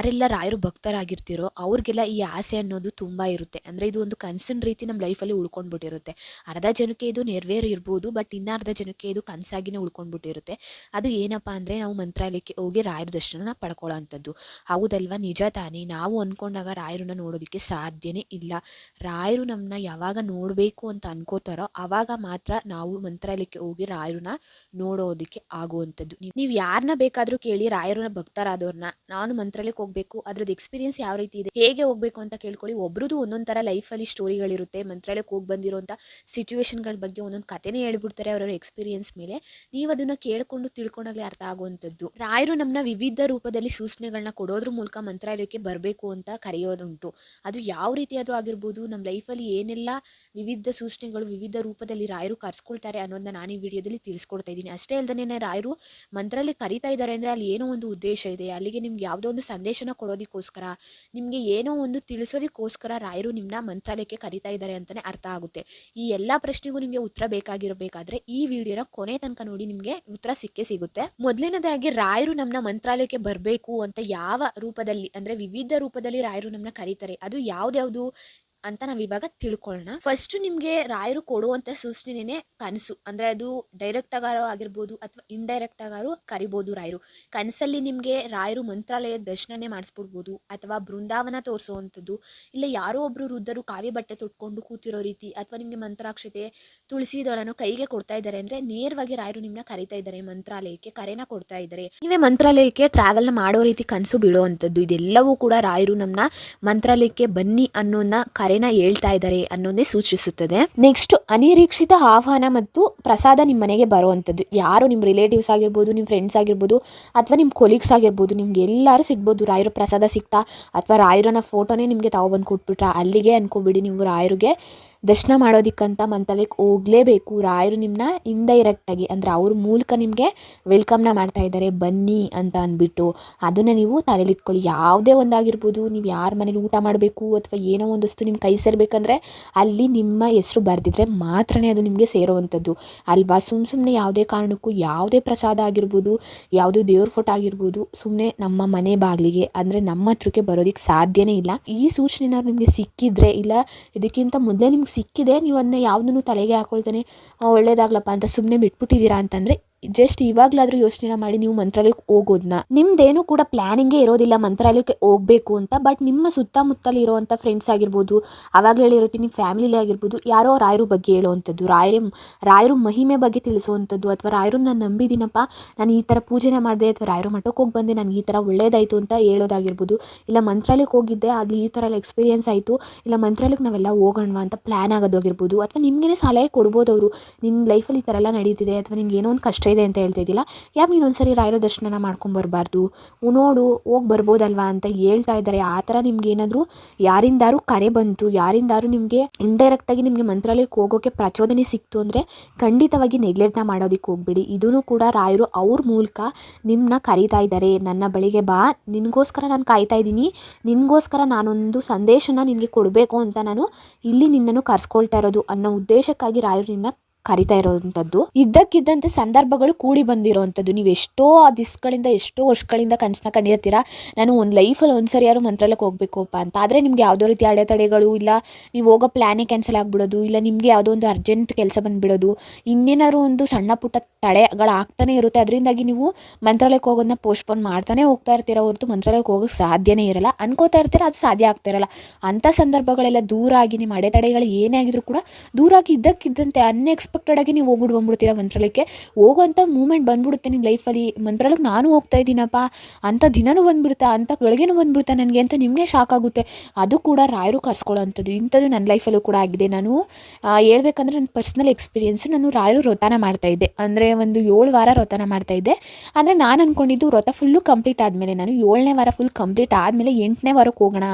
ಯಾರೆಲ್ಲ ರಾಯರು ಭಕ್ತರಾಗಿರ್ತೀರೋ ಅವ್ರಿಗೆಲ್ಲ ಈ ಆಸೆ ಅನ್ನೋದು ತುಂಬ ಇರುತ್ತೆ. ಅಂದರೆ ಇದು ಒಂದು ಕನಸಿನ ರೀತಿ ನಮ್ಮ ಲೈಫಲ್ಲಿ ಉಳ್ಕೊಂಡ್ಬಿಟ್ಟಿರುತ್ತೆ. ಅರ್ಧ ಜನಕ್ಕೆ ಇದು ನೆರವೇರು ಇರ್ಬೋದು ಬಟ್ ಇನ್ನ ಅರ್ಧ ಜನಕ್ಕೆ ಇದು ಕನಸಾಗಿನೇ ಉಳ್ಕೊಂಡ್ಬಿಟ್ಟಿರುತ್ತೆ. ಅದು ಏನಪ್ಪ ಅಂದರೆ ನಾವು ಮಂತ್ರಾಲಯಕ್ಕೆ ಹೋಗಿ ರಾಯರ ದರ್ಶನನ ಪಡ್ಕೊಳ್ಳೋ ಅಂಥದ್ದು ಹೌದಲ್ವಾ? ನಿಜ ತಾನೇ. ನಾವು ಅಂದ್ಕೊಂಡಾಗ ರಾಯರನ್ನ ನೋಡೋದಕ್ಕೆ ಸಾಧ್ಯನೇ ಇಲ್ಲ. ರಾಯರು ನಮ್ಮನ್ನ ಯಾವಾಗ ನೋಡಬೇಕು ಅಂತ ಅನ್ಕೋತಾರೋ ಆವಾಗ ಮಾತ್ರ ನಾವು ಮಂತ್ರಾಲಯಕ್ಕೆ ಹೋಗಿ ರಾಯರನ್ನ ನೋಡೋದಕ್ಕೆ ಆಗುವಂಥದ್ದು. ನೀವು ಯಾರನ್ನ ಬೇಕಾದರೂ ಕೇಳಿ ರಾಯರನ್ನ ಭಕ್ತರಾದವ್ರನ್ನ. ನಾನು ಮಂತ್ರಾಲಯಕ್ಕೆ ಹೋಗ್ಬೇಕು, ಅದ್ರದ್ದು ಎಕ್ಸ್ಪೀರಿಯನ್ಸ್ ಯಾವ ರೀತಿ ಇದೆ, ಹೇಗೆ ಹೋಗ್ಬೇಕು ಅಂತ ಕೇಳ್ಕೊಳ್ಳಿ. ಒಬ್ರದ್ದು ಒಂದೊಂದು ಥರ ಲೈಫಲ್ಲಿ ಸ್ಟೋರಿಗಳಿರುತ್ತೆ ಮಂತ್ರಾಲಯಕ್ಕೆ ಹೋಗಿ ಬಂದಿರೋಂಥ ಸಿಚುವೇಶನ್ಗಳ ಬಗ್ಗೆ ಒಂದೊಂದು ಕಥೆನೇ ಹೇಳ್ಬಿಡ್ತಾರೆ ಅವರವರ ಎಕ್ಸ್ಪೀರಿಯನ್ಸ್ ಮೇಲೆ. ನೀವು ಅದನ್ನ ಕೇಳ್ಕೊಂಡು ತಿಳ್ಕೊಂಡಾಗಲೇ ಅರ್ಥ ಆಗುವಂಥದ್ದು ರಾಯರು ನಮ್ಮನ್ನ ವಿವಿಧ ರೂಪದಲ್ಲಿ ಸೂಚನೆಗಳನ್ನ ಕೊಡೋದ್ರ ಮೂಲಕ ಮಂತ್ರಾಲಯಕ್ಕೆ ಬರಬೇಕು ಅಂತ ಕರೆಯೋದುಂಟು. ಅದು ಯಾವ ರೀತಿಯಾದರೂ ಆಗಿರ್ಬೋದು ನಮ್ಮ ಲೈಫಲ್ಲಿ ಏನೆಲ್ಲ ವಿವಿಧ ಸೂಚನೆಗಳು ವಿವಿಧ ರೂಪದಲ್ಲಿ ರಾಯರು ಕರ್ಸ್ಕೊಳ್ತಾರೆ ಅನ್ನೋದನ್ನ ನಾನು ಈ ವಿಡಿಯೋದಲ್ಲಿ ತಿಳಿಸ್ಕೊಡ್ತಾ ಇದ್ದೀನಿ. ಅಷ್ಟೇ ಅಲ್ಲದೆ ರಾಯರು ಮಂತ್ರಾಲಯ ಕರಿತಾ ಇದ್ದಾರೆ ಅಂದರೆ ಅಲ್ಲಿ ಏನೋ ಒಂದು ಉದ್ದೇಶ ಇದೆ. ಅಲ್ಲಿಗೆ ನಿಮ್ಗೆ ಯಾವುದೋ ಒಂದು ಸಂದೇಶನ ಕೊಡೋದಕ್ಕೋಸ್ಕರ, ನಿಮಗೆ ಏನೋ ಒಂದು ತಿಳಿಸೋದಕ್ಕೋಸ್ಕರ ರಾಯರು ನಿಮ್ಮನ್ನ ಮಂತ್ರಾಲಯಕ್ಕೆ ಕರಿತಾ ಇದ್ದಾರೆ ಅಂತಲೇ ಅರ್ಥ ಆಗುತ್ತೆ. ಈ ಎಲ್ಲ ಪ್ರಶ್ನೆಗೂ ನಿಮಗೆ ಉತ್ತರ ಬೇಕಾಗಿರಬೇಕಾದ್ರೆ ಈ ವಿಡಿಯೋನ ಕೊನೆ ತನಕ ನೋಡಿ ನಿಮಗೆ ಉತ್ತರ ಸಿಕ್ಕೇ ಸಿಗುತ್ತೆ. ಮೊದಲನೇದಾಗಿ, ರಾಯರು ನಮ್ಮನ್ನ ಮಂತ್ರಾಲಯಕ್ಕೆ ಬರಬೇಕು ಅಂತ ಯಾವ ರೂಪದಲ್ಲಿ, ಅಂದರೆ ವಿವಿಧ ರೂಪದಲ್ಲಿ ರಾಯರು ನಮ್ಮನ್ನ ಕರೀತಾರೆ, ಅದು ಯಾವ್ದ್ಯಾವ್ದು? ಅಂತ ನಾವ್ ಇವಾಗ ತಿಳ್ಕೊಳ್ಳೋಣ ಫಸ್ಟ್ ನಿಮ್ಗೆ ರಾಯರು ಕೊಡುವಂತ ಸೂಚನೆನೇ ಕನಸು. ಅಂದ್ರೆ ಅದು ಡೈರೆಕ್ಟ್ ಆಗಾರೋ ಆಗಿರ್ಬೋದು ಅಥವಾ ಇಂಡೈರೆಕ್ಟ್ ಆಗಾರು ಕರಿಬೋದು ರಾಯರು. ಕನಸಲ್ಲಿ ನಿಮ್ಗೆ ರಾಯರು ಮಂತ್ರಾಲಯ ದರ್ಶನನೇ ಮಾಡಿಸ್ಬಿಡ್ಬೋದು ಅಥವಾ ಬೃಂದಾವನ ತೋರಿಸುವಂಥದ್ದು. ಇಲ್ಲ ಯಾರೋ ಒಬ್ರು ವೃದ್ಧರು ಕಾವಿ ಬಟ್ಟೆ ತೊಟ್ಕೊಂಡು ಕೂತಿರೋ ರೀತಿ ಅಥವಾ ನಿಮ್ಗೆ ಮಂತ್ರಾಕ್ಷತೆ ತುಳಸಿ ದಳನ ಕೈಗೆ ಕೊಡ್ತಾ ಇದ್ದಾರೆ ಅಂದ್ರೆ ನೇರವಾಗಿ ರಾಯರು ನಿಮ್ನ ಕರಿತಾ ಇದ್ದಾರೆ, ಮಂತ್ರಾಲಯಕ್ಕೆ ಕರೆನ ಕೊಡ್ತಾ ಇದ್ದಾರೆ. ನೀವೇ ಮಂತ್ರಾಲಯಕ್ಕೆ ಟ್ರಾವೆಲ್ ಮಾಡೋ ರೀತಿ ಕನಸು ಬೀಳುವಂಥದ್ದು. ಇದೆಲ್ಲವೂ ಕೂಡ ರಾಯರು ನಮ್ಮನ್ನ ಮಂತ್ರಾಲಯಕ್ಕೆ ಬನ್ನಿ ಅನ್ನೋನ್ನ ಕರೆನ ಹೇಳ್ತಾ ಇದ್ದಾರೆ ಅನ್ನೋದೇ ಸೂಚಿಸುತ್ತದೆ. ನೆಕ್ಸ್ಟ್ ಅನಿರೀಕ್ಷಿತ ಆಹ್ವಾನ ಮತ್ತು ಪ್ರಸಾದ ನಿಮ್ಮ ಮನೆಗೆ ಬರುವಂಥದ್ದು. ಯಾರು ನಿಮ್ಮ ರಿಲೇಟಿವ್ಸ್ ಆಗಿರ್ಬೋದು ನಿಮ್ಮ ಫ್ರೆಂಡ್ಸ್ ಆಗಿರ್ಬೋದು, ಅಥವಾ ನಿಮ್ಮ ಕೊಲೀಗ್ಸ್ ಆಗಿರ್ಬೋದು, ನಿಮ್ಗೆ ಎಲ್ಲರೂ ಸಿಗ್ಬೋದು. ರಾಯರ ಪ್ರಸಾದ ಸಿಗ್ತಾ, ಅಥವಾ ರಾಯರನ ಫೋಟೋನೇ ನಿಮಗೆ ತಗೊಬಂದು ಕೊಟ್ಬಿಟ್ರ ಅಲ್ಲಿಗೆ ಅನ್ಕೋಬಿಡಿ ನೀವು ರಾಯರಿಗೆ. ದರ್ಶನ ಮಾಡೋದಕ್ಕಂತ ಮಂತ್ರಾಲಯಕ್ಕೆ ಹೋಗಲೇಬೇಕು. ರಾಯರು ನಿಮ್ಮನ್ನ ಇಂಡೈರೆಕ್ಟಾಗಿ ಅಂದರೆ ಅವ್ರ ಮೂಲಕ ನಿಮಗೆ ವೆಲ್ಕಮ್ನ ಮಾಡ್ತಾ ಇದ್ದಾರೆ ಬನ್ನಿ ಅಂತ ಅಂದ್ಬಿಟ್ಟು ಅದನ್ನು ನೀವು ತಲೆಯಲ್ಲಿ ಇಟ್ಕೊಳ್ಳಿ. ಯಾವುದೇ ಒಂದಾಗಿರ್ಬೋದು, ನೀವು ಯಾರ ಮನೇಲಿ ಊಟ ಮಾಡಬೇಕು ಅಥವಾ ಏನೋ ಒಂದಷ್ಟು ನಿಮ್ಮ ಕೈ ಸೇರಬೇಕಂದ್ರೆ ಅಲ್ಲಿ ನಿಮ್ಮ ಹೆಸರು ಬರೆದಿದ್ರೆ ಮಾತ್ರನೇ ಅದು ನಿಮಗೆ ಸೇರುವಂಥದ್ದು. ಅಲ್ವಾ? ಸುಮ್ಮ ಸುಮ್ಮನೆ ಯಾವುದೇ ಕಾರಣಕ್ಕೂ ಯಾವುದೇ ಪ್ರಸಾದ ಆಗಿರ್ಬೋದು, ಯಾವುದೇ ದೇವ್ರ ಫೋಟೋ ಆಗಿರ್ಬೋದು ಸುಮ್ಮನೆ ನಮ್ಮ ಮನೆ ಬಾಗಿಲಿಗೆ, ಅಂದರೆ ನಮ್ಮ ಹತ್ರಕ್ಕೆ ಬರೋದಕ್ಕೆ ಸಾಧ್ಯನೇ ಇಲ್ಲ. ಈ ಸೂಚನೆ ನಿಮಗೆ ಸಿಕ್ಕಿದ್ರೆ, ಇಲ್ಲ ಇದಕ್ಕಿಂತ ಮೊದಲೇ ನಿಮ್ಗೆ ಸಿಕ್ಕಿದೆ ನೀವು ಅದನ್ನ ಯಾವುದನ್ನು ತಲೆಗೆ ಹಾಕೊಳ್ತಾನೆ ಒಳ್ಳೇದಾಗ್ಲಪ್ಪ ಅಂತ ಸುಮ್ಮನೆ ಬಿಟ್ಬಿಟ್ಟಿದ್ದೀರಾ ಅಂತಂದರೆ ಜಸ್ಟ್ ಇವಾಗ್ಲಾದ್ರೂ ಯೋಚನೆ ಮಾಡಿ ನೀವು ಮಂತ್ರಾಲಯಕ್ಕೆ ಹೋಗೋದನ್ನ ನಿಮ್ದೇನು ಕೂಡ ಪ್ಲಾನಿಂಗೇ ಇರೋದಿಲ್ಲ ಮಂತ್ರಾಲಯಕ್ಕೆ ಹೋಗ್ಬೇಕು ಅಂತ ಬಟ್ ನಿಮ್ಮ ಸುತ್ತಮುತ್ತಲಿ ಇರೋವಂಥ ಫ್ರೆಂಡ್ಸ್ ಆಗಿರ್ಬೋದು ಅವಾಗ ಹೇಳಿರುತ್ತೆ ನಿಮ್ಮ ಫ್ಯಾಮಿಲಿಲಿ ಆಗಿರ್ಬೋದು, ಯಾರೋ ರಾಯರು ಬಗ್ಗೆ ಹೇಳುವಂಥದ್ದು, ರಾಯರ, ರಾಯರು ಮಹಿಮೆ ಬಗ್ಗೆ ತಿಳಿಸುವಂಥದ್ದು, ಅಥವಾ ರಾಯರು ನಾನು ನಂಬಿದ್ದೀನಪ್ಪ ನಾನು ಈ ಥರ ಪೂಜೆನೇ ಮಾಡಿದೆ, ಅಥವಾ ರಾಯರು ಮಠಕ್ಕೆ ಹೋಗಿ ಬಂದೆ, ನನಗೆ ಈ ಥರ ಒಳ್ಳೇದಾಯಿತು ಅಂತ ಹೇಳೋದಾಗಿರ್ಬೋದು, ಇಲ್ಲ ಮಂತ್ರಾಲಯಕ್ಕೆ ಹೋಗಿದ್ದೆ, ಅಲ್ಲಿ ಈ ಥರ ಎಲ್ಲ ಎಕ್ಸ್ಪೀರಿಯನ್ಸ್ ಆಯಿತು, ಇಲ್ಲ ಮಂತ್ರಾಲಯಕ್ಕೆ ನಾವೆಲ್ಲ ಹೋಗೋಣವಾ ಅಂತ ಪ್ಲ್ಯಾನ್ ಆಗೋದಾಗಿರ್ಬೋದು, ಅಥವಾ ನಿಮಗೇನೆ ಸಲಹೆ ಕೊಡ್ಬೋದು ಅವರು ನಿನ್ನ ಲೈಫಲ್ಲಿ ಈ ಥರ ಎಲ್ಲ ನಡೀತಿದೆ, ಅಥವಾ ನಿಮ್ಗೆ ಏನೋ ಒಂದು ಕಷ್ಟ ಇದೆ ಅಂತ ಹೇಳ್ತಾ ಇದ್ದಿಲ್ಲ ಯಾಕೆ ನೀನು ಒಂದ್ಸರಿ ರಾಯರ ದರ್ಶನ ಮಾಡ್ಕೊಂಬರ್ಬಾರ್ದು ನೋಡು, ಹೋಗಿ ಬರ್ಬೋದಲ್ವಾ ಅಂತ ಹೇಳ್ತಾ ಇದ್ದಾರೆ. ಆ ಥರ ನಿಮ್ಗೆ ಏನಾದರೂ ಯಾರಿಂದಾರು ಕರೆ ಬಂತು ಯಾರಿಂದಾರು ನಿಮಗೆ ಇಂಡೈರೆಕ್ಟಾಗಿ ನಿಮಗೆ ಮಂತ್ರಾಲಯಕ್ಕೆ ಹೋಗೋಕೆ ಪ್ರಚೋದನೆ ಸಿಕ್ತು ಅಂದರೆ ಖಂಡಿತವಾಗಿ ನೆಗ್ಲೆಕ್ಟ್ನ ಮಾಡೋದಕ್ಕೆ ಹೋಗ್ಬಿಡಿ. ಇದೂ ಕೂಡ ರಾಯರು ಅವ್ರ ಮೂಲಕ ನಿಮ್ಮನ್ನ ಕರೀತಾ ಇದ್ದಾರೆ. ನನ್ನ ಬಳಿಗೆ ಬಾ, ನಿನಗೋಸ್ಕರ ನಾನು ಕಾಯ್ತಾ ಇದ್ದೀನಿ. ನಿನಗೋಸ್ಕರ ನಾನೊಂದು ಸಂದೇಶನ ನಿನಗೆ ಕೊಡಬೇಕು ಅಂತ ನಾನು ಇಲ್ಲಿ ನಿನ್ನನ್ನು ಕರ್ಸ್ಕೊಳ್ತಾ ಇರೋದು ಅನ್ನೋ ಉದ್ದೇಶಕ್ಕಾಗಿ ರಾಯರು ನಿನ್ನ ಕರಿತಾ ಇರೋವಂಥದ್ದು ಇದ್ದಕ್ಕಿದ್ದಂತೆ ಸಂದರ್ಭಗಳು ಕೂಡಿ ಬಂದಿರೋವಂಥದ್ದು ನೀವು ಎಷ್ಟೋ ದಿಸ್ಗಳಿಂದ ಎಷ್ಟೋ ವರ್ಷಗಳಿಂದ ಕನಸನ್ನ ಕಂಡಿರ್ತೀರಾ? ನಾನು ಒಂದು ಲೈಫಲ್ಲಿ ಒಂದು ಸರಿ ಯಾರು ಮಂತ್ರಾಲಯಕ್ಕೆ ಹೋಗ್ಬೇಕಪ್ಪ ಅಂತ. ಆದರೆ ನಿಮ್ಗೆ ಯಾವುದೋ ರೀತಿ ಅಡೆತಡೆಗಳು ಇಲ್ಲ, ನೀವು ಹೋಗೋ ಪ್ಲ್ಯಾನೇ ಕ್ಯಾನ್ಸಲ್ ಆಗಿಬಿಡೋದು, ಇಲ್ಲ ನಿಮಗೆ ಯಾವುದೋ ಒಂದು ಅರ್ಜೆಂಟ್ ಕೆಲಸ ಬಂದುಬಿಡೋದು, ಇನ್ನೇನಾದ್ರು ಒಂದು ಸಣ್ಣ ಪುಟ್ಟ ತಡೆಗಳು ಆಗ್ತಾನೆ ಇರುತ್ತೆ. ಅದರಿಂದಾಗಿ ನೀವು ಮಂತ್ರಾಲಯಕ್ಕೆ ಹೋಗೋದನ್ನ ಪೋಸ್ಟ್ಪೋನ್ ಮಾಡ್ತಾನೆ ಹೋಗ್ತಾ ಇರ್ತೀರ ಹೊರತು ಮಂತ್ರಾಲಯಕ್ಕೆ ಹೋಗೋಕ್ಕೆ ಸಾಧ್ಯನೇ ಇರಲ್ಲ. ಅನ್ಕೋತಾ ಇರ್ತೀರ? ಅದು ಸಾಧ್ಯ ಆಗ್ತಾ ಇರಲ್ಲ. ಅಂಥ ಸಂದರ್ಭಗಳೆಲ್ಲ ದೂರ ಆಗಿ ನಿಮ್ಮ ಅಡೆತಡೆಗಳು ಏನೇ ಆಗಿದ್ರು ಕೂಡ ದೂರ ಆಗಿ ಇದ್ದಕ್ಕಿದ್ದಂತೆ ಅನ್ಎಕ್ಸ್ಪೆಕ್ಟೆಡ್ ಆಗಿ ನೀವು ಹೋಗ್ಬಿಟ್ಟು ಬಂದ್ಬಿಡ್ತೀರಾ ಮಂತ್ರಾಲಯಕ್ಕೆ? ಹೋಗೋಂಥ ಮೂಮೆಂಟ್ ಬಂದ್ಬಿಡುತ್ತೆ ನಿಮ್ಮ ಲೈಫಲ್ಲಿ ಮಂತ್ರಾಲಯಕ್ಕೆ ನಾನು ಹೋಗ್ತಾ ಇದ್ದೀನಪ್ಪ. ಅಂಥ ದಿನನೂ ಬಂದ್ಬಿಡುತ್ತಾ ಅಂಥ ಗಳಿಗೆನೂ ಬಂದ್ಬಿಡುತ್ತಾ ನನಗೆ ಅಂತ ನಿಮಗೆ ಶಾಕ್ ಆಗುತ್ತೆ. ಅದು ಕೂಡ ರಾಯರು ಕರ್ಸ್ಕೊಳ್ಳೋ ಅಂಥದ್ದು ಇಂಥದ್ದು ನನ್ನ ಲೈಫಲ್ಲೂ ಕೂಡ ಆಗಿದೆ. ನಾನು ಹೇಳ್ಬೇಕಂದ್ರೆ ನನ್ನ ಪರ್ಸ್ನಲ್ ಎಕ್ಸ್ಪೀರಿಯೆನ್ಸು ನಾನು ರಾಯರು ವ್ರತನ ಮಾಡ್ತಾ ಇದ್ದೆ. ಅಂದರೆ ಒಂದು ಏಳು ವಾರ ವ್ರತನ ಮಾಡ್ತಾ ಇದ್ದೆ. ಅಂದರೆ ನಾನು ಅಂದ್ಕೊಂಡಿದ್ದು ವ್ರತ ಫುಲ್ಲು ಕಂಪ್ಲೀಟ್ ಆದಮೇಲೆ, ನಾನು ಏಳನೇ ವಾರ ಫುಲ್ ಕಂಪ್ಲೀಟ್ ಆದಮೇಲೆ ಎಂಟನೇ ವಾರಕ್ಕೆ ಹೋಗೋಣ,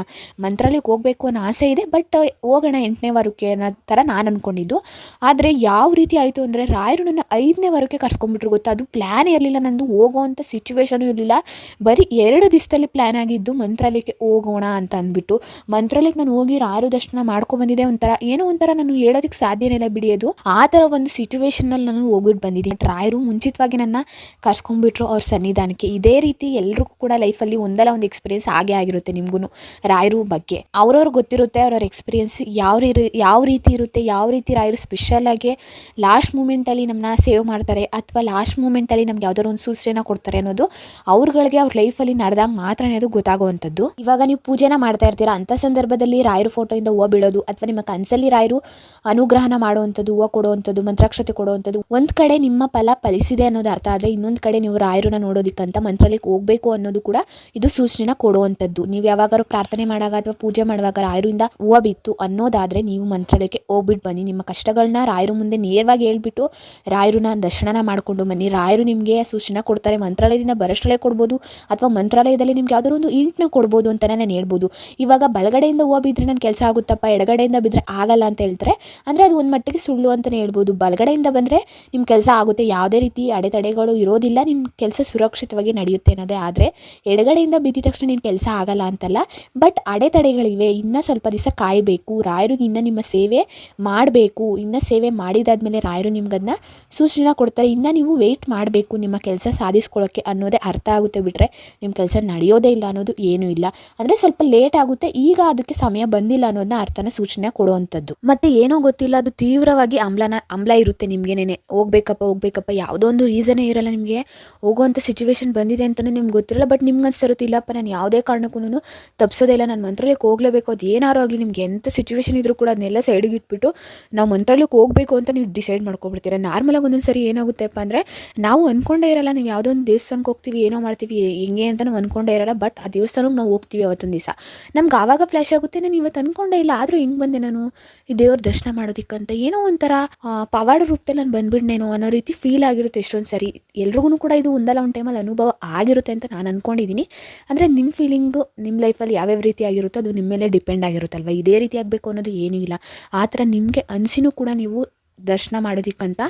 ಮಂತ್ರಾಲಯಕ್ಕೆ ಹೋಗಬೇಕು ಅನ್ನೋ ಆಸೆ ಇದೆ. ಬಟ್ ಹೋಗೋಣ ಎಂಟನೇ ವಾರಕ್ಕೆ ಅನ್ನೋ ಥರ ನಾನು ಅಂದ್ಕೊಂಡಿದ್ದು ಆದರೆ ಯಾವ ಯಾವ ರೀತಿ ಆಯಿತು ಅಂದರೆ ರಾಯರು ನನ್ನ ಐದನೇ ವಾರಕ್ಕೆ ಕರ್ಸ್ಕೊಂಡ್ಬಿಟ್ರು ಗೊತ್ತಾ? ಅದು ಪ್ಲ್ಯಾನ್ ಇರಲಿಲ್ಲ, ನಂದು ಹೋಗೋವಂಥ ಸಿಚುವೇಶನು ಇರಲಿಲ್ಲ. ಬರೀ ಎರಡು ದಿವಸದಲ್ಲಿ ಪ್ಲ್ಯಾನ್ ಆಗಿದ್ದು ಮಂತ್ರಾಲಯಕ್ಕೆ ಹೋಗೋಣ ಅಂತ ಅಂದ್ಬಿಟ್ಟು, ಮಂತ್ರಾಲಯಕ್ಕೆ ನಾನು ಹೋಗಿ ರಾಯರು ದರ್ಶನ ಮಾಡ್ಕೊಂಡ್ಬಂದಿದ್ದೆ ಒಂಥರ. ಏನೋ ಒಂಥರ ನಾನು ಹೇಳೋದಕ್ಕೆ ಸಾಧ್ಯನೇ ಇಲ್ಲ ಬಿಡಿಯೋದು ಆ ಥರ ಒಂದು ಸಿಚುವೇಶನಲ್ಲಿ ನಾನು ಹೋಗ್ಬಿಟ್ಟು ಬಂದಿದ್ದೀನಿ. ರಾಯರು ಮುಂಚಿತವಾಗಿ ನನ್ನ ಕರ್ಸ್ಕೊಂಡ್ಬಿಟ್ರು ಅವ್ರ ಸನ್ನಿಧಾನಕ್ಕೆ. ಇದೇ ರೀತಿ ಎಲ್ರಿಗೂ ಕೂಡ ಲೈಫಲ್ಲಿ ಒಂದಲ್ಲ ಒಂದು ಎಕ್ಸ್ಪೀರಿಯನ್ಸ್ ಆಗೇ ಆಗಿರುತ್ತೆ ನಿಮಗೂ ರಾಯರು ಬಗ್ಗೆ. ಅವ್ರವ್ರಿಗೆ ಗೊತ್ತಿರುತ್ತೆ, ಅವ್ರವ್ರ ಎಕ್ಸ್ಪೀರಿಯನ್ಸ್ ಯಾವ ಯಾವ ರೀತಿ ಇರುತ್ತೆ, ಯಾವ ರೀತಿ ರಾಯರು ಸ್ಪೆಷಲಾಗಿ ಲಾಸ್ಟ್ ಮೂಮೆಂಟಲ್ಲಿ ನಮ್ಮನ್ನ ಸೇವ್ ಮಾಡ್ತಾರೆ ಅಥವಾ ಲಾಸ್ಟ್ ಮೂಮೆಂಟಲ್ಲಿ ನಮ್ಗೆ ಯಾವ್ದಾದ್ರು ಒಂದು ಸೂಚನೆ ಕೊಡ್ತಾರೆ ಅನ್ನೋದು ಅವ್ರಗಳಿಗೆ ಅವ್ರ ಲೈಫಲ್ಲಿ ನಡೆದಾಗ ಮಾತ್ರನೇ ಅದು ಗೊತ್ತಾಗುವಂಥದ್ದು. ಇವಾಗ ನೀವು ಪೂಜೆನ ಮಾಡ್ತಾ ಇರ್ತೀರಾ, ಅಂಥ ಸಂದರ್ಭದಲ್ಲಿ ರಾಯರು ಫೋಟೋಯಿಂದ ಹೂವು ಬೀಳೋದು ಅಥವಾ ನಿಮ್ಮ ಕನಸಲ್ಲಿ ರಾಯರು ಅನುಗ್ರಹನ ಮಾಡುವಂಥದ್ದು, ಹೂವು ಕೊಡುವಂಥದ್ದು, ಮಂತ್ರಾಕ್ಷತೆ ಕೊಡುವಂಥದ್ದು, ಒಂದು ಕಡೆ ನಿಮ್ಮ ಫಲ ಫಲಿಸಿದೆ ಅನ್ನೋದು ಅರ್ಥ ಆದರೆ ಇನ್ನೊಂದು ಕಡೆ ನೀವು ರಾಯರನ್ನ ನೋಡೋದಕ್ಕಂತ ಮಂತ್ರಾಲಯಕ್ಕೆ ಹೋಗಬೇಕು ಅನ್ನೋದು ಕೂಡ ಇದು ಸೂಚನೆನ ಕೊಡುವಂಥದ್ದು. ನೀವು ಯಾವಾಗಾರು ಪ್ರಾರ್ಥನೆ ಮಾಡಾಗ ಅಥವಾ ಪೂಜೆ ಮಾಡುವಾಗ ರಾಯರಿಂದ ಹೂವು ಬಿತ್ತು ಅನ್ನೋದಾದರೆ ನೀವು ಮಂತ್ರಾಲಯಕ್ಕೆ ಹೋಗ್ಬಿಟ್ಟು ಬನ್ನಿ. ನಿಮ್ಮ ಕಷ್ಟಗಳನ್ನ ರಾಯರು ಮುಂದೆ ನೇರವಾಗಿ ಹೇಳ್ಬಿಟ್ಟು ರಾಯರನ್ನ ದರ್ಶನ ಮಾಡಿಕೊಂಡು ಬನ್ನಿ. ರಾಯರು ನಿಮಗೆ ಸೂಚನೆ ಕೊಡ್ತಾರೆ. ಮಂತ್ರಾಲಯದಿಂದ ಬರಷ್ಟಳೆ ಕೊಡ್ಬೋದು ಅಥವಾ ಮಂತ್ರಾಲಯದಲ್ಲಿ ನಿಮ್ಗೆ ಯಾವ್ದಾದ್ರು ಒಂದು ಇಂಟ್ನ ಕೊಡ್ಬೋದು ಅಂತಲೇ ನಾನು ಹೇಳ್ಬೋದು. ಇವಾಗ ಬಲಗಡೆಯಿಂದ ಹೂವು ಬಿದ್ದರೆ ನನ್ನ ಕೆಲಸ ಆಗುತ್ತಪ್ಪ, ಎಡಗಡೆಯಿಂದ ಬಿದ್ದರೆ ಆಗಲ್ಲ ಅಂತ ಹೇಳ್ತಾರೆ. ಅಂದರೆ ಅದು ಒಂದು ಮಟ್ಟಿಗೆ ಸುಳ್ಳು ಅಂತಲೇ ಹೇಳ್ಬೋದು. ಬಲಗಡೆಯಿಂದ ಬಂದರೆ ನಿಮ್ಮ ಕೆಲಸ ಆಗುತ್ತೆ. ಯಾವುದೇ ರೀತಿ ಅಡೆತಡೆಗಳು ಇರೋದಿಲ್ಲ. ನಿಮ್ಮ ಕೆಲಸ ಸುರಕ್ಷಿತವಾಗಿ ನಡೆಯುತ್ತೆ ಅನ್ನೋದೇ. ಆದರೆ ಎಡಗಡೆಯಿಂದ ಬಿದ್ದ ತಕ್ಷಣ ನಿಮ್ಮ ಕೆಲಸ ಆಗಲ್ಲ ಅಂತಲ್ಲ. ಬಟ್ ಅಡೆತಡೆಗಳಿವೆ. ಇನ್ನೂ ಸ್ವಲ್ಪ ದಿವಸ ಕಾಯಬೇಕು. ರಾಯರಿಗೆ ಇನ್ನೂ ನಿಮ್ಮ ಸೇವೆ ಮಾಡಬೇಕು. ಇನ್ನೂ ಸೇವೆ ಮಾಡಿದಾದ್ಮೇಲೆ ರಾಯರು ನಿಮ್ಗದನ್ನ ಸೂಚನೆ ಕೊಡ್ತಾರೆ. ಇನ್ನು ನೀವು ವೆಯ್ಟ್ ಮಾಡಬೇಕು. ನಿಮ್ಮ ಕೆಲಸ ಸಾಧಿಸ್ಕೊಳ್ಳೋಕ್ಕೆ ಅನ್ನೋದೇ ಅರ್ಥ ಆಗುತ್ತೆ ಬಿಟ್ಟರೆ ನಿಮ್ಮ ಕೆಲಸ ನಡೆಯೋದೇ ಇಲ್ಲ ಅನ್ನೋದು ಏನೂ ಇಲ್ಲ. ಅಂದರೆ ಸ್ವಲ್ಪ ಲೇಟ್ ಆಗುತ್ತೆ. ಈಗ ಅದಕ್ಕೆ ಸಮಯ ಬಂದಿಲ್ಲ ಅನ್ನೋದನ್ನ ಅರ್ಥನ ಸೂಚನೆ ಕೊಡುವಂಥದ್ದು. ಮತ್ತು ಏನೋ ಗೊತ್ತಿಲ್ಲ. ಅದು ತೀವ್ರವಾಗಿ ಆಮ್ಲನ ಆಮ್ಲ ಇರುತ್ತೆ ನಿಮಗೇನೆ ಹೋಗ್ಬೇಕಪ್ಪ ಹೋಗ್ಬೇಕಪ್ಪ. ಯಾವುದೋ ಒಂದು ರೀಸನೇ ಇರಲ್ಲ ನಿಮಗೆ. ಹೋಗುವಂಥ ಸಿಚುವೇಶನ್ ಬಂದಿದೆ ಅಂತಲೂ ನಿಮ್ಗೆ ಗೊತ್ತಿರಲ್ಲ. ಬಟ್ ನಿಮ್ಗೆ ಅನ್ಸಿರುತ್ತಿಲ್ಲಪ್ಪ ನಾನು ಯಾವುದೇ ಕಾರಣಕ್ಕೂ ತಪ್ಪಿಸೋದೇ ಇಲ್ಲ. ನಾನು ಮಂತ್ರಾಲಯಕ್ಕೆ ಹೋಗ್ಲೇಬೇಕು. ಅದು ಏನಾರು ಆಗಲಿ, ನಿಮ್ಗೆ ಎಂಥ ಸಿಚುವೇಶನ್ ಇದ್ರೂ ಕೂಡ ಅದನ್ನೆಲ್ಲ ಸೈಡಿಗೆ ಇಟ್ಬಿಟ್ಟು ನಾವು ಮಂತ್ರಾಲಯಕ್ಕೆ ಹೋಗಬೇಕು ಅಂತ ನೀವು ಡಿಸೈಡ್ ಮಾಡ್ಕೊಬಿಡ್ತೀರ? ನಾರ್ಮಲಾಗಿ ಒಂದೊಂದು ಸರಿ ಏನಾಗುತ್ತೆಪ್ಪ ಅಂದರೆ, ನಾವು ಅಂದ್ಕೊಂಡೇ ಇರಲ್ಲ, ನೀವು ಯಾವುದೋ ಒಂದು ದೇವಸ್ಥಾನಕ್ಕೆ ಹೋಗ್ತೀವಿ, ಏನೋ ಮಾಡ್ತೀವಿ, ಹೆಂಗೆ ಅಂತ ನಾವು ಅಂದ್ಕೊಂಡೇ ಇರಲ್ಲ, ಬಟ್ ಆ ದೇವಸ್ಥಾನಕ್ಕೆ ನಾವು ಹೋಗ್ತೀವಿ ಅವತ್ತೊಂದು ದಿವಸ. ನಮ್ಗೆ ಆವಾಗ ಫ್ಲ್ಯಾಶ್ ಆಗುತ್ತೆ, ನಾನು ಇವತ್ತು ಅಂದ್ಕೊಂಡೇ ಇಲ್ಲ, ಆದರೂ ಹೆಂಗೆ ಬಂದೆ ನಾನು? ಈ ದೇವ್ರ ದರ್ಶನ ಮಾಡೋದಕ್ಕಂತ. ಏನೋ ಒಂಥರ ಪವಾಡ ರೂಪದಲ್ಲಿ ನಾನು ಬಂದ್ಬಿಡ್ನೇನೋ ಅನ್ನೋ ರೀತಿ ಫೀಲ್ ಆಗಿರುತ್ತೆ ಎಷ್ಟೊಂದು ಸರಿ. ಎಲ್ರಿಗೂ ಕೂಡ ಇದು ಒಂದಲ್ಲ, ಒಂದು ಟೈಮಲ್ಲಿ ಅನುಭವ ಆಗಿರುತ್ತೆ ಅಂತ ನಾನು ಅಂದ್ಕೊಂಡಿದ್ದೀನಿ ಅಂದರೆ ನಿಮ್ಮ ಫೀಲಿಂಗು ನಿಮ್ಮ ಲೈಫಲ್ಲಿ ಯಾವ್ಯಾವ ರೀತಿ ಆಗಿರುತ್ತೋ, ಅದು ನಿಮ್ಮ ಮೇಲೆ ಡಿಪೆಂಡ್ ಆಗಿರುತ್ತಲ್ವ? ಇದೇ ರೀತಿ ಆಗಬೇಕು ಅನ್ನೋದು ಏನೂ ಇಲ್ಲ. ಆ ಥರ ನಿಮಗೆ ಅನಿಸಿನೂ ಕೂಡ ನೀವು ದರ್ಶನ ಮಾಡೋದಕ್ಕಂತ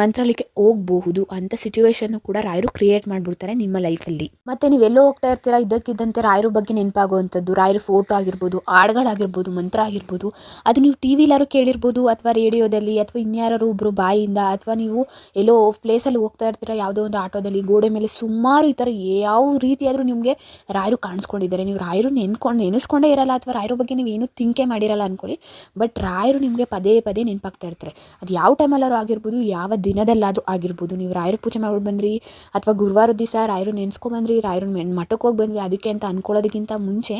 ಮಂತ್ರಾಲಯಕ್ಕೆ ಹೋಗಬಹುದು ಅಂತ ಸಿಚುವೇಶನ್ನು ಕೂಡ ರಾಯರು ಕ್ರಿಯೇಟ್ ಮಾಡಿಬಿಡ್ತಾರೆ ನಿಮ್ಮ ಲೈಫಲ್ಲಿ ಮತ್ತೆ ನೀವೆಲ್ಲೋ ಹೋಗ್ತಾ ಇರ್ತೀರಾ ಇದಕ್ಕಿದ್ದಂತೆ ರಾಯರ ಬಗ್ಗೆ ನೆನಪಾಗುವಂಥದ್ದು, ರಾಯರ ಫೋಟೋ ಆಗಿರ್ಬೋದು, ಹಾಡ್ಗಳಾಗಿರ್ಬೋದು, ಮಂತ್ರ ಆಗಿರ್ಬೋದು, ಅದು ನೀವು ಟಿ ವಿಲಾರು ಕೇಳಿರ್ಬೋದು ಅಥವಾ ರೇಡಿಯೋದಲ್ಲಿ ಅಥವಾ ಇನ್ಯಾರು ಒಬ್ಬರು ಬಾಯಿಯಿಂದ ಅಥವಾ ನೀವು ಎಲ್ಲೋ ಪ್ಲೇಸಲ್ಲಿ ಹೋಗ್ತಾ ಇರ್ತೀರಾ, ಯಾವುದೋ ಒಂದು ಆಟೋದಲ್ಲಿ ಗೋಡೆ ಮೇಲೆ ಸುಮಾರು ಈ ಥರ ಯಾವ ರೀತಿಯಾದರೂ ನಿಮಗೆ ರಾಯರು ಕಾಣಿಸ್ಕೊಂಡಿದ್ದಾರೆ. ನೀವು ರಾಯರು ನೆನ್ಕೊಂಡು, ನೆನೆಸ್ಕೊಂಡೇ ಇರಲ್ಲ ಅಥವಾ ರಾಯರ ಬಗ್ಗೆ ನೀವು ಏನೂ ತಿಂಕೆ ಮಾಡಿರಲ್ಲ ಅಂದ್ಕೊಳ್ಳಿ ಬಟ್ ರಾಯರು ನಿಮಗೆ ಪದೇ ಪದೇ ನೆನಪಾಗ್ತಾ ಇರ್ತಾರೆ. ಅದು ಯಾವ ಟೈಮಲ್ಲಾದ್ರೂ ಆಗಿರ್ಬೋದು, ಯಾವ ದಿನದಲ್ಲಾದರೂ ಆಗಿರ್ಬೋದು, ನೀವು ರಾಯರ ಪೂಜೆ ಮಾಡ್ಬಿಟ್ಟು ಬಂದ್ರಿ ಅಥವಾ ಗುರುವಾರದ ದಿವಸ ರಾಯರು ನೆನೆಸ್ಕೊಂಬಂದ್ರಿ ರಾಯರು ಮೆನ್ ಮಠಕ್ಕೆ ಹೋಗಿ ಬಂದ್ವಿ ಅದಕ್ಕೆ ಅಂತ ಅನ್ಕೊಳ್ಳೋದಕ್ಕಿಂತ ಮುಂಚೆ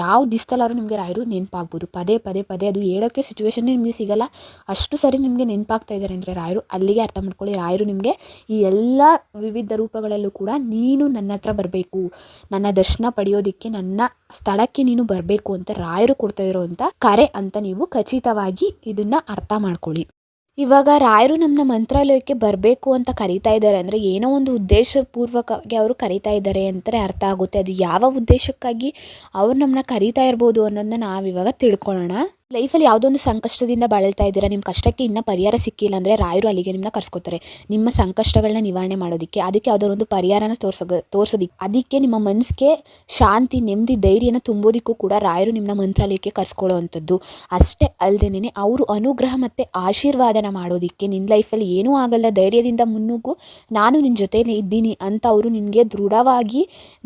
ಯಾವ ದಿವಸದಲ್ಲಾದ್ರೂ ನಿಮಗೆ ರಾಯರು ನೆನಪಾಗ್ಬೋದು. ಪದೇ ಪದೇ ಪದೇ ಅದು ಹೇಳೋಕ್ಕೆ ಸಿಚುವೇಶನ್ನೇ ನಿಮಗೆ ಸಿಗಲ್ಲ. ಅಷ್ಟು ಸರಿ ನಿಮಗೆ ನೆನಪಾಗ್ತಾ ಇದ್ದಾರೆ ಅಂದರೆ ರಾಯರು, ಅಲ್ಲಿಗೆ ಅರ್ಥ ಮಾಡ್ಕೊಳ್ಳಿ, ರಾಯರು ನಿಮಗೆ ಈ ಎಲ್ಲ ವಿವಿಧ ರೂಪಗಳಲ್ಲೂ ಕೂಡ ನೀನು ನನ್ನ ಹತ್ರ ಬರಬೇಕು. ನನ್ನ ದರ್ಶನ ಪಡೆಯೋದಕ್ಕೆ ನನ್ನ ಸ್ಥಳಕ್ಕೆ ನೀನು ಬರಬೇಕು ಅಂತ ರಾಯರು ಕೊಡ್ತಾ ಇರೋವಂಥ ಕರೆ ಅಂತ ನೀವು ಖಚಿತವಾಗಿ ಇದನ್ನ ಅರ್ಥ ಮಾಡ್ಕೊಳ್ಳಿ. ಇವಾಗ ರಾಯರು ನಮ್ಮನ್ನ ಮಂತ್ರಾಲಯಕ್ಕೆ ಬರಬೇಕು ಅಂತ ಕರೀತಾ ಇದ್ದಾರೆ ಅಂದರೆ ಏನೋ ಒಂದು ಉದ್ದೇಶಪೂರ್ವಕವಾಗಿ ಅವರು ಕರೀತಾ ಇದ್ದಾರೆ ಅಂತಲೇ ಅರ್ಥ ಆಗುತ್ತೆ. ಅದು ಯಾವ ಉದ್ದೇಶಕ್ಕಾಗಿ ಅವ್ರು ನಮ್ಮನ್ನ ಕರೀತಾ ಇರ್ಬೋದು ಅನ್ನೋದನ್ನ ನಾವಿವಾಗ ತಿಳ್ಕೊಳ್ಳೋಣ. ಲೈಫಲ್ಲಿ ಯಾವುದೋ ಒಂದು ಸಂಕಷ್ಟದಿಂದ ಬಳಲ್ತಾ ಇದ್ದೀರಾ? ನಿಮ್ಮ ಕಷ್ಟಕ್ಕೆ ಇನ್ನೂ ಪರಿಹಾರ ಸಿಕ್ಕಿಲ್ಲ ಅಂದರೆ ರಾಯರು ಅಲ್ಲಿಗೆ ನಿಮ್ಮನ್ನ ಕರ್ಸ್ಕೊತಾರೆ. ನಿಮ್ಮ ಸಂಕಷ್ಟಗಳನ್ನ ನಿವಾರಣೆ ಮಾಡೋದಕ್ಕೆ ಅದಕ್ಕೆ ಯಾವುದಾದ್ರು ಒಂದು ಪರಿಹಾರನ ತೋರ್ಸೋ ತೋರ್ಸೋದಿಕ್ಕೆ ಅದಕ್ಕೆ ನಿಮ್ಮ ಮನಸ್ಸಿಗೆ ಶಾಂತಿ, ನೆಮ್ಮದಿ, ಧೈರ್ಯನ ತುಂಬೋದಕ್ಕೂ ಕೂಡ ರಾಯರು ನಿಮ್ಮನ್ನ ಮಂತ್ರಾಲಯಕ್ಕೆ ಕರ್ಸ್ಕೊಳ್ಳೋ ಅಂಥದ್ದು ಅಷ್ಟೇ ಅಲ್ಲದೇನೆ ಅವರು ಅನುಗ್ರಹ ಮತ್ತು ಆಶೀರ್ವಾದನ ಮಾಡೋದಕ್ಕೆ ನಿನ್ನ ಲೈಫಲ್ಲಿ ಏನೂ ಆಗಲ್ಲ. ಧೈರ್ಯದಿಂದ ಮುನ್ನುಗ್ಗು. ನಾನು ನಿನ್ನ ಜೊತೆಲೇ ಇದ್ದೀನಿ ಅಂತ ಅವರು ನಿನಗೆ ದೃಢವಾಗಿ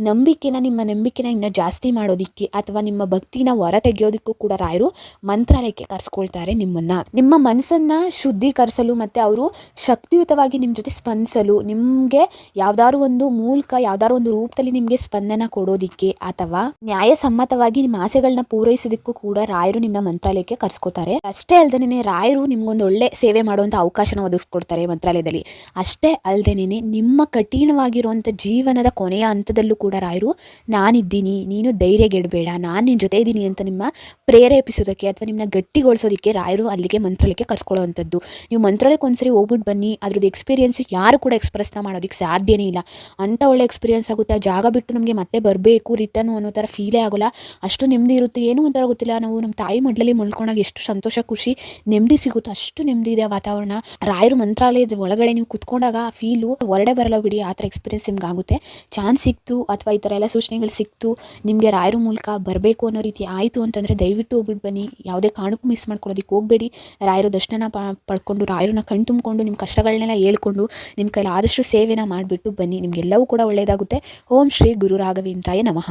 ನಂಬಿಕೆನ, ನಿಮ್ಮ ನಂಬಿಕೆನ ಇನ್ನೂ ಜಾಸ್ತಿ ಮಾಡೋದಕ್ಕೆ ಅಥವಾ ನಿಮ್ಮ ಭಕ್ತಿನ ಹೊರ ತೆಗೆಯೋದಕ್ಕೂ ಕೂಡ ರಾಯರು ಮಂತ್ರಾಲಯಕ್ಕೆ ಕರ್ಸ್ಕೊಳ್ತಾರೆ ನಿಮ್ಮನ್ನ. ನಿಮ್ಮ ಮನಸ್ಸನ್ನ ಶುದ್ಧೀಕರಿಸಲು ಮತ್ತೆ ಅವರು ಶಕ್ತಿಯುತವಾಗಿ ನಿಮ್ಮ ಜೊತೆ ಸ್ಪಂದಿಸಲು ನಿಮಗೆ ಯಾವ್ದಾದ್ರು ಒಂದು ಮೂಲಕ, ಯಾವ್ದಾದ್ರು ಒಂದು ರೂಪದಲ್ಲಿ ನಿಮಗೆ ಸ್ಪಂದನ ಕೊಡೋದಿಕ್ಕೆ ಅಥವಾ ನ್ಯಾಯಸಮ್ಮತವಾಗಿ ನಿಮ್ಮ ಆಸೆಗಳನ್ನ ಪೂರೈಸೋದಿಕ್ಕೂ ಕೂಡ ರಾಯರು ನಿಮ್ಮ ಮಂತ್ರಾಲಯಕ್ಕೆ ಕರ್ಸ್ಕೊತಾರೆ. ಅಷ್ಟೇ ಅಲ್ದೇನೆ ರಾಯರು ನಿಮ್ಗೊಂದು ಒಳ್ಳೆ ಸೇವೆ ಮಾಡುವಂತ ಅವಕಾಶನ ಒದಗಿಸ್ಕೊಡ್ತಾರೆ ಮಂತ್ರಾಲಯದಲ್ಲಿ. ಅಷ್ಟೇ ಅಲ್ದೇನೆ ನಿಮ್ಮ ಕಠಿಣವಾಗಿರುವಂತ ಜೀವನದ ಕೊನೆಯ ಹಂತದಲ್ಲೂ ಕೂಡ ರಾಯರು ನಾನಿದ್ದೀನಿ, ನೀನು ಧೈರ್ಯಗೆಡಬೇಡ, ನಾನು ನಿನ್ನ ಜೊತೆ ಇದ್ದೀನಿ ಅಂತ ನಿಮ್ಮ ಪ್ರೇರೇಪಿಸೋದಕ್ಕೆ ಅಥವಾ ನಿಮ್ಮನ್ನ ಗಟ್ಟಿಗೊಳಿಸೋದಕ್ಕೆ, ರಾಯರು ಅಲ್ಲಿಗೆ ಮಂತ್ರಾಲಯಕ್ಕೆ ಕರ್ಸ್ಕೊಳ್ಳೋವಂಥದ್ದು. ನೀವು ಮಂತ್ರಾಲಯಕ್ಕೆ ಒಂದ್ಸರಿ ಹೋಗ್ಬಿಟ್ಟು ಬನ್ನಿ. ಅದ್ರದ್ದು ಎಕ್ಸ್ಪೀರಿಯನ್ಸ್ ಯಾರು ಕೂಡ ಎಕ್ಸ್ಪ್ರೆಸ್ನ ಮಾಡೋದಕ್ಕೆ ಸಾಧ್ಯನೇ ಇಲ್ಲ. ಅಂಥ ಒಳ್ಳೆ ಎಕ್ಸ್ಪೀರಿಯನ್ಸ್ ಆಗುತ್ತೆ. ಆ ಜಾಗ ಬಿಟ್ಟು ನಮಗೆ ಮತ್ತೆ ಬರಬೇಕು ರಿಟರ್ನ್ ಅನ್ನೋ ಥರ ಫೀಲೇ ಆಗೋಲ್ಲ. ಅಷ್ಟು ನೆಮ್ಮದಿ ಇರುತ್ತೆ. ಏನೂ ಒಂಥರ ಗೊತ್ತಿಲ್ಲ. ನಾವು ನಮ್ಮ ತಾಯಿ ಮಡ್ಲಲ್ಲಿ ಮಲ್ಕೊಂಡಾಗ ಎಷ್ಟು ಸಂತೋಷ, ಖುಷಿ, ನೆಮ್ಮದಿ ಸಿಗುತ್ತೆ. ಅಷ್ಟು ನೆಮ್ಮದಿ ಇದೆ ವಾತಾವರಣ. ರಾಯರು ಮಂತ್ರಾಲಯದ ಒಳಗಡೆ ನೀವು ಕುತ್ಕೊಂಡಾಗ ಆ ಫೀಲು ಹೊರಡೆ ಬರಲ್ಲ ಬಿಡಿ. ಆ ಥರ ಎಕ್ಸ್ಪೀರಿಯನ್ಸ್ ನಿಮ್ಗೆ ಆಗುತ್ತೆ. ಚಾನ್ಸ್ ಸಿಕ್ತು ಅಥವಾ ಈ ಥರ ಎಲ್ಲ ಸೂಚನೆಗಳು ಸಿಕ್ತು. ನಿಮಗೆ ರಾಯರು ಮೂಲಕ ಬರಬೇಕು ಅನ್ನೋ ರೀತಿ ಆಯಿತು ಅಂತಂದರೆ ದಯವಿಟ್ಟು ಹೋಗ್ಬಿಟ್ಟು ಬನ್ನಿ. ಯಾವುದೇ ಕಾರಣಕ್ಕೂ ಮಿಸ್ ಮಾಡ್ಕೊಳ್ಳೋದಕ್ಕೆ ಹೋಗಬೇಡಿ. ರಾಯರ ದರ್ಶನ ಪಡ್ಕೊಂಡು, ರಾಯರನ್ನ ಕಣ್ಣು ತುಂಬಿಕೊಂಡು ನಿಮ್ಮ ಕಷ್ಟಗಳನ್ನೆಲ್ಲ ಹೇಳ್ಕೊಂಡು ನಿಮ್ಮ ಕೈಲಿ ಆದಷ್ಟು ಸೇವೆನ ಮಾಡಿಬಿಟ್ಟು ಬನ್ನಿ. ನಿಮಗೆಲ್ಲವೂ ಕೂಡ ಒಳ್ಳೆಯದಾಗುತ್ತೆ ಓಂ ಶ್ರೀ ಗುರು ರಾಘವೇಂದ್ರಾಯ ನಮಃ.